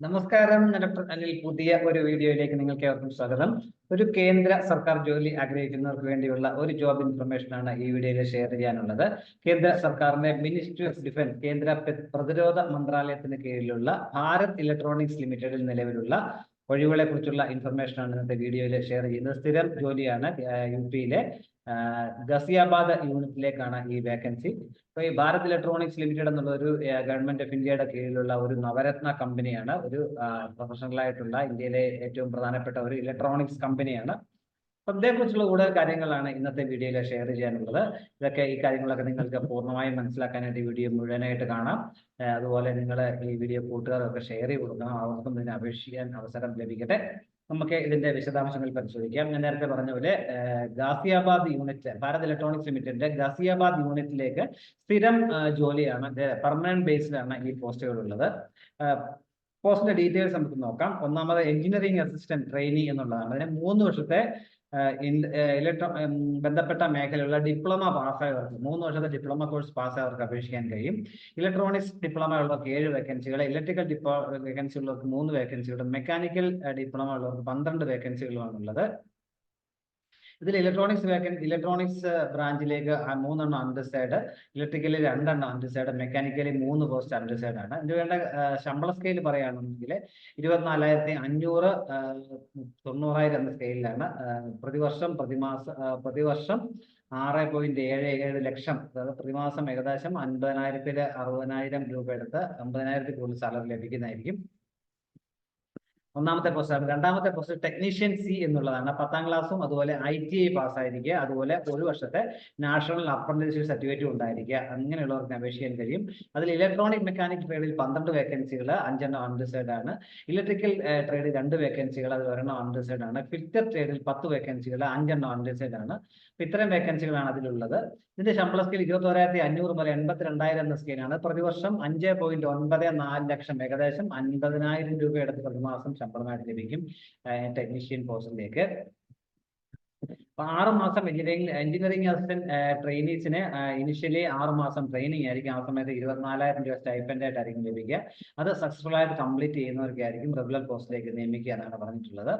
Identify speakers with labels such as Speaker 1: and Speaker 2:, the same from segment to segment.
Speaker 1: നമസ്കാരം ഡോക്ടർ അനിൽ പുതിയ ഒരു വീഡിയോയിലേക്ക് നിങ്ങൾക്ക് ഏവർക്കും സ്വാഗതം. ഒരു കേന്ദ്ര സർക്കാർ ജോലി ആഗ്രഹിക്കുന്നവർക്ക് വേണ്ടിയുള്ള ഒരു ജോബ് ഇൻഫർമേഷൻ ആണ് ഈ വീഡിയോയിൽ ഷെയർ ചെയ്യാനുള്ളത്. കേന്ദ്ര സർക്കാരിന്റെ മിനിസ്ട്രി ഓഫ് ഡിഫൻസ് കേന്ദ്ര പ്രതിരോധ മന്ത്രാലയത്തിന് കീഴിലുള്ള ഭാരത് ഇലക്ട്രോണിക്സ് ലിമിറ്റഡിൽ നിലവിലുള്ള ഒഴിവുകളെ കുറിച്ചുള്ള ഇൻഫർമേഷൻ ആണ് ഇന്നത്തെ വീഡിയോയിൽ ഷെയർ ചെയ്യുന്നത്. സ്ഥിരം ജോലിയാണ് യു പിയിലെ ഗസിയാബാദ് യൂണിറ്റിലേക്കാണ് ഈ വേക്കൻസി അപ്പൊ ഈ ഭാരത് ഇലക്ട്രോണിക്സ് ലിമിറ്റഡ് എന്നുള്ള ഒരു ഗവൺമെന്റ് ഓഫ് ഇന്ത്യയുടെ കീഴിലുള്ള ഒരു നവരത്ന കമ്പനിയാണ് ഒരു പ്രൊഫഷണൽ ആയിട്ടുള്ള ഇന്ത്യയിലെ ഏറ്റവും പ്രധാനപ്പെട്ട ഒരു ഇലക്ട്രോണിക്സ് കമ്പനിയാണ് അപ്പൊ ഇതേക്കുറിച്ചുള്ള കൂടുതൽ കാര്യങ്ങളാണ് ഇന്നത്തെ വീഡിയോയിൽ ഷെയർ ചെയ്യാനുള്ളത്. ഇതൊക്കെ ഈ കാര്യങ്ങളൊക്കെ നിങ്ങൾക്ക് പൂർണമായും മനസ്സിലാക്കാനായിട്ട് വീഡിയോ മുഴുവനായിട്ട് കാണാം. അതുപോലെ നിങ്ങൾ ഈ വീഡിയോ കൂട്ടുകാരൊക്കെ ഷെയർ ചെയ്ത് കൊടുക്കണം. അവർക്കും ഇതിനെ അപേക്ഷിക്കാൻ അവസരം ലഭിക്കട്ടെ. നമുക്ക് ഇതിന്റെ വിശദാംശങ്ങൾ പരിശോധിക്കാം. ഞാൻ നേരത്തെ പറഞ്ഞ പോലെ ഗാസിയാബാദ് യൂണിറ്റ് ഭാരത് ഇലക്ട്രോണിക്സ് ലിമിറ്റഡിന്റെ ഗാസിയാബാദ് യൂണിറ്റിലേക്ക് സ്ഥിരം ജോലിയാണ് പെർമനന്റ് ബേസിലാണ് ഈ പോസ്റ്റുകൾ ഉള്ളത്. പോസ്റ്റിന്റെ ഡീറ്റെയിൽസ് നമുക്ക് നോക്കാം. ഒന്നാമത് എഞ്ചിനീയറിംഗ് അസിസ്റ്റന്റ് ട്രെയിനി എന്നുള്ളതാണ്. അതിന് മൂന്ന് വർഷത്തെ ഇലക്ട്രോ ബന്ധപ്പെട്ട മേഖലയുള്ള ഡിപ്ലോമ പാസ്സായവർക്ക് മൂന്ന് വർഷത്തെ ഡിപ്ലോമ കോഴ്സ് പാസ്സായവർക്ക് അപേക്ഷിക്കാൻ കഴിയും. ഇലക്ട്രോണിക്സ് ഡിപ്ലോമ ഉള്ളവർക്ക് ഏഴ് വേക്കൻസികൾ ഇലക്ട്രിക്കൽ ഡിപ്ലോ വേക്കൻസി ഉള്ളവർക്ക് മൂന്ന് വേക്കൻസികളും മെക്കാനിക്കൽ ഡിപ്ലോമ ഉള്ളവർക്ക് പന്ത്രണ്ട് വേക്കൻസികളുമാണ് ഉള്ളത് ഇതിൽ ഇലക്ട്രോണിക്സ് വേക്കൻ ഇലക്ട്രോണിക്സ് ബ്രാഞ്ചിലേക്ക് മൂന്നെണ്ണം അൺഡിസൈഡ് ഇലക്ട്രിക്കലി രണ്ടെണ്ണം അൺഡിസൈഡ് മെക്കാനിക്കലി മൂന്ന് പോസ്റ്റ് അൺഡിസൈഡ് ആണ്. ഇതിന് വേണ്ട ശമ്പള സ്കെയിൽ പറയുകയാണെന്നുണ്ടെങ്കിൽ ഇരുപത്തിനാലായിരത്തി അഞ്ഞൂറ് തൊണ്ണൂറായിരം എന്ന സ്കെയിലാണ് പ്രതിവർഷം പ്രതിമാസ പ്രതിവർഷം ആറ് പോയിന്റ് ഏഴ് ഏഴ് ലക്ഷം അതായത് പ്രതിമാസം ഏകദേശം അൻപതിനായിരത്തിൽ അറുപതിനായിരം രൂപ എടുത്ത് അമ്പതിനായിരത്തിൽ കൂടുതൽ സാലറി ലഭിക്കുന്നതായിരിക്കും. ഒന്നാമത്തെ പോസ്റ്റ് രണ്ടാമത്തെ പോസ്റ്റ് ടെക്നീഷ്യൻ സി എന്നുള്ളതാണ്. പത്താം ക്ലാസ്സും അതുപോലെ ഐ ടി ഐ പാസ്സായിരിക്കുക അതുപോലെ ഒരു വർഷത്തെ നാഷണൽ അപ്രന്റീസ്ഷിപ്പ് സർട്ടിഫിക്കറ്റ് ഉണ്ടായിരിക്കുക. അങ്ങനെയുള്ളവർക്ക് അപേക്ഷിക്കാൻ കഴിയും. അതിൽ ഇലക്ട്രോണിക് മെക്കാനിക് ട്രേഡിൽ പന്ത്രണ്ട് വേക്കൻസികൾ അഞ്ചെണ്ണം അൺറിസേർഡ് ആണ്. ഇലക്ട്രിക്കൽ ട്രേഡിൽ രണ്ട് വേക്കൻസികൾ അത് ഒരെണ്ണം അൺറിസേർഡ് ആണ്. ഫിറ്റർ ട്രേഡിൽ പത്ത് വേക്കൻസികൾ അഞ്ചെണ്ണം അൺറിസേർഡ് ആണ്. ഇത്തരം വേക്കൻസികളാണ് അതിലുള്ളത്. ഇതിന്റെ ശമ്പള സ്കെയിൽ ഇരുപത്തി ഓരായിരത്തി അഞ്ഞൂറ് മുതൽ എൺപത്തി രണ്ടായിരം എന്ന സ്കെയിലാണ് പ്രതിവർഷം അഞ്ച് പോയിന്റ് ഒൻപത് നാല് ലക്ഷം ഏകദേശം അൻപതിനായിരം രൂപയുടെ പ്രതിമാസം ശമ്പളമായിട്ട് ലഭിക്കും ടെക്നീഷ്യൻ പോസ്റ്റിലേക്ക് ആറ് മാസം എഞ്ചിനീയറിംഗ് എഞ്ചിനീയറിംഗ് അസിസ്റ്റന്റ് ട്രെയിനീസിന് ഇനിഷ്യലി ആറ് മാസം ട്രെയിനിങ് ആയിരിക്കും. ആ സമയത്ത് ഇരുപത്തിനാലായിരം രൂപ സ്റ്റൈപ്പൻഡ് ആയിട്ടായിരിക്കും ലഭിക്കുക. അത് സക്സസ്ഫുൾ ആയിട്ട് കംപ്ലീറ്റ് ചെയ്യുന്നവർക്കായിരിക്കും റെഗുലർ പോസ്റ്റിലേക്ക് നിയമിക്കുക എന്നാണ് പറഞ്ഞിട്ടുള്ളത്.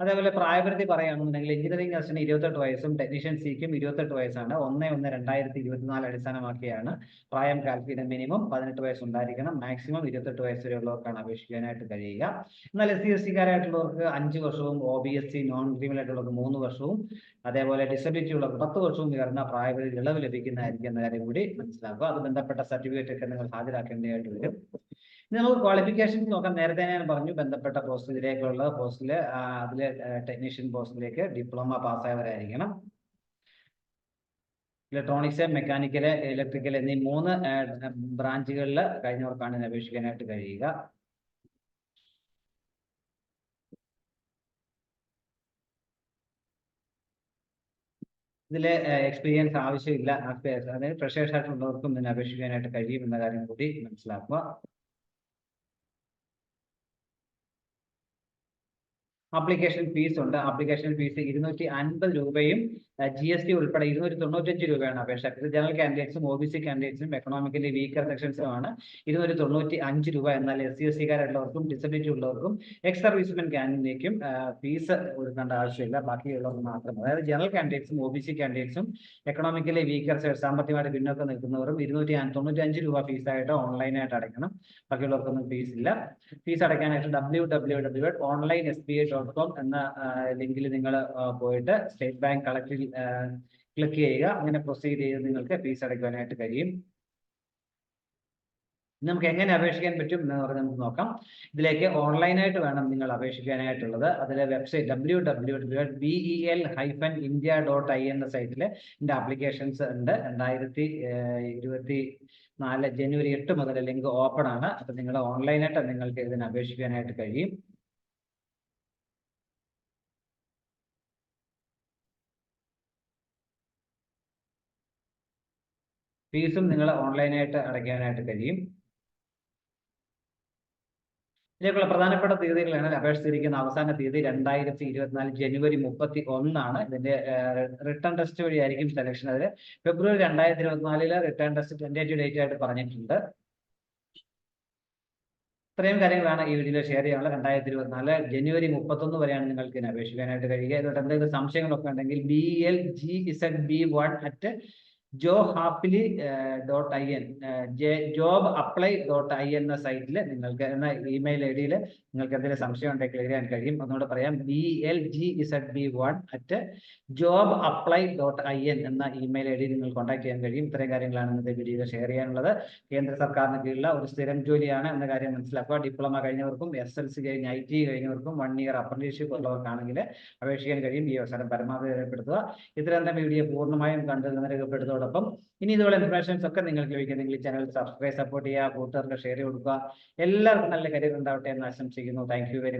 Speaker 1: അതേപോലെ പ്രായപരിധി പറയുകയാണെന്നുണ്ടെങ്കിൽ എഞ്ചിനീയറിംഗ് നഴ്സിന് ഇരുപത്തെട്ട് വയസ്സും ടെക്നീഷ്യൻ സിക്കും ഇരുപത്തെട്ട് വയസ്സാണ്. ഒന്ന് ഒന്ന് രണ്ടായിരത്തി ഇരുപത്തിനാല് അടിസ്ഥാനമാക്കിയാണ് പ്രായം കാൽക്കുലേറ്റ് മിനിമം പതിനെട്ട് വയസ്സ് ഉണ്ടായിരിക്കണം മാക്സിമം ഇരുപത്തെട്ട് വയസ്സ് വരെയുള്ളവർക്കാണ് അപേക്ഷിക്കാനായിട്ട് കഴിയുക. എന്നാൽ എസ് സി എസ് സിക്കാരായിട്ടുള്ളവർക്ക് അഞ്ച് വർഷവും O B S C non ക്രീമിൽ ആയിട്ടുള്ളവർക്ക് മൂന്ന് വർഷവും അതേപോലെ ഡിസബിലിറ്റി ഉള്ളവർക്ക് പത്ത് വർഷവും ഉയർന്ന പ്രായപരിധി ഇളവ് ലഭിക്കുന്നതായിരിക്കും എന്ന കാര്യം കൂടി മനസ്സിലാക്കുക. അത് ബന്ധപ്പെട്ട സർട്ടിഫിക്കറ്റ് ഒക്കെ നിങ്ങൾ ഹാജരാക്കേണ്ടതായിട്ട് വരും. നമുക്ക് ക്വാളിഫിക്കേഷൻസ് നോക്കാം. നേരത്തെ ഞാൻ പറഞ്ഞു ബന്ധപ്പെട്ട പോസ്റ്റിലേക്കുള്ള പോസ്റ്റിൽ അതിൽ ടെക്നീഷ്യൻ പോസ്റ്റിലേക്ക് ഡിപ്ലോമ പാസ്സായവരായിരിക്കണം ഇലക്ട്രോണിക്സ് മെക്കാനിക്കൽ ഇലക്ട്രിക്കൽ എന്നീ മൂന്ന് ബ്രാഞ്ചുകളിൽ കഴിഞ്ഞവർക്കാണ് അപേക്ഷിക്കാനായിട്ട് കഴിയുക. ഇതിൽ എക്സ്പീരിയൻസ് ആവശ്യമില്ല. അതായത് ഫ്രഷേഴ്സ് ആയിട്ടുള്ളവർക്കും ഇതിന് അപേക്ഷിക്കാനായിട്ട് കഴിയും എന്ന കാര്യം കൂടി മനസ്സിലാക്കുക. ആപ്ലിക്കേഷൻ ഫീസ് ഉണ്ട്. ആപ്ലിക്കേഷൻ ഫീസ് ഇരുന്നൂറ്റി അൻപത് രൂപയും ജി എസ് ടി ഉൾപ്പെടെ ഇരുന്നൂറ്റി തൊണ്ണൂറ്റഞ്ച് രൂപയാണ് അപേക്ഷ. ഇത് ജനറൽ കാൻഡിഡേറ്റ്സും ഒ ബി സി കാൻഡിഡേറ്റ്സും എക്കണോമിക്കലി വീക്കർ സെക്ഷൻസുമാണ് ഇരുന്നൂറ്റി തൊണ്ണൂറ്റി അഞ്ച് രൂപ എന്നാൽ എസ് സി എസ് സിക്കാരുള്ളവർക്കും ഡിസബിലിറ്റി ഉള്ളവർക്കും എക്സ് സർവീസ്മെൻ കാൻഡിഡേക്കും ഫീസ് കൊടുക്കേണ്ട ആവശ്യമില്ല. ബാക്കിയുള്ളവർ മാത്രം. അതായത് ജനറൽ കാൻഡിഡേറ്റ്സും ഒ ബി സി കാൻഡിഡേറ്റ്സും എക്കണോമിക്കലി വീക്കർ സാമ്പത്തികമായിട്ട് പിന്നോക്കം നിൽക്കുന്നവരും ഇരുന്നൂറ്റി തൊണ്ണൂറ്റി അഞ്ച് രൂപ ഫീസായിട്ട് ഓൺലൈനായിട്ട് അടയ്ക്കണം. ബാക്കിയുള്ളവർക്കൊന്നും ഫീസ് ഇല്ല. Fees അടയ്ക്കാനായിട്ട് W W W dot online S B I dot com എന്ന ലിങ്കിൽ നിങ്ങൾ പോയിട്ട് സ്റ്റേറ്റ് ബാങ്ക് കളക്ടിൽ ക്ലിക്ക് ചെയ്യുക. അങ്ങനെ പ്രൊസീഡ് ചെയ്ത് നിങ്ങൾക്ക് ഫീസ് അടയ്ക്കുവാനായിട്ട് കഴിയും. നമുക്ക് എങ്ങനെ അപേക്ഷിക്കാൻ പറ്റും എന്ന് പറഞ്ഞ് നമുക്ക് നോക്കാം. ഇതിലേക്ക് ഓൺലൈനായിട്ട് വേണം നിങ്ങൾ അപേക്ഷിക്കാനായിട്ടുള്ളത്. അതിലെ website W W W B E L hyphen India dot I എന്ന സൈറ്റിൽ എന്റെ ആപ്ലിക്കേഷൻസ് ഉണ്ട്. രണ്ടായിരത്തി ഇരുപത്തി നാല് ജനുവരി എട്ട് മുതൽ ലിങ്ക് ഓപ്പൺ ആണ്. അപ്പം നിങ്ങൾ ഓൺലൈനായിട്ട് നിങ്ങൾക്ക് ഇതിന് അപേക്ഷിക്കാനായിട്ട് കഴിയും. ഫീസും നിങ്ങൾ ഓൺലൈനായിട്ട് അടയ്ക്കാനായിട്ട് കഴിയും. ഇതിലേക്കുള്ള പ്രധാനപ്പെട്ട തീയതികളാണ് അപേക്ഷിച്ചിരിക്കുന്ന അവസാന തീയതി രണ്ടായിരത്തി ഇരുപത്തിനാല് ജനുവരി മുപ്പത്തി ഒന്നാണ് ഇതിന്റെ റിട്ടേൺ ടെസ്റ്റ് വഴിയായിരിക്കും സെലക്ഷൻ അതിൽ ഫെബ്രുവരി രണ്ടായിരത്തി ഇരുപത്തിനാലിൽ റിട്ടേൺ ടെസ്റ്റ് ടെന്റേറ്റീവ് ഡേറ്റ് ആയിട്ട് പറഞ്ഞിട്ടുണ്ട്. ഇത്രയും കാര്യങ്ങളാണ് ഈ വീഡിയോയിൽ ഷെയർ ചെയ്യാനുള്ളത്. രണ്ടായിരത്തി ഇരുപത്തിനാല് ജനുവരി മുപ്പത്തൊന്ന് വരെയാണ് നിങ്ങൾക്ക് ഇതിന് അപേക്ഷിക്കാനായിട്ട് കഴിയുക. ഇതുകൊണ്ട് എന്തെങ്കിലും സംശയങ്ങളൊക്കെ ഉണ്ടെങ്കിൽ B L G Z B one at Joe happily dot I N job apply dot I എന്ന സൈറ്റിൽ നിങ്ങൾക്ക് എന്ന ഇമെയിൽ ഐ ഡിയിൽ നിങ്ങൾക്ക് എന്തെങ്കിലും സംശയം ഉണ്ടെങ്കിൽ ക്ലിയർ ചെയ്യാൻ കഴിയും. ഒന്നുകൂടെ പറയാം B L G Z B one at job apply dot I N എന്ന ഇമെയിൽ ഐ ഡി നിങ്ങൾ കോൺടാക്ട് ചെയ്യാൻ കഴിയും. ഇത്രയും കാര്യങ്ങളാണ് ഇന്നത്തെ വീഡിയോയിൽ ഷെയർ ചെയ്യാനുള്ളത്. കേന്ദ്ര സർക്കാരിന് കീഴിലുള്ള ഒരു സ്ഥിരം ജോലിയാണ് എന്ന കാര്യം മനസ്സിലാക്കുക. ഡിപ്ലോമ കഴിഞ്ഞവർക്കും എസ് എൽ സി കഴിഞ്ഞ് ഐ ടി കഴിഞ്ഞവർക്കും വൺ ഇയർ അപ്രന്റീസ്ഷിപ്പ് ഉള്ളവർക്കാണെങ്കിൽ അപേക്ഷിക്കാൻ കഴിയും. ഈ അവസരം പരമാവധി രേഖപ്പെടുത്തുക. ഇത്തരം വീഡിയോ പൂർണമായും കണ്ട് രേഖപ്പെടുത്തോടൊപ്പം ഇനി ഇതുപോലെ ഇൻഫർമേഷൻസ് ഒക്കെ നിങ്ങൾക്ക് നിങ്ങൾ ചാനൽ സബ്സ്ക്രൈബ് സപ്പോർട്ട് ചെയ്യുക കൂട്ടുകാർക്ക് ഷെയർ കൊടുക്കുക. എല്ലാവർക്കും നല്ല കരിയർ ഉണ്ടാവട്ടെ എന്ന് ആശംസിക്കുന്നു. Thank very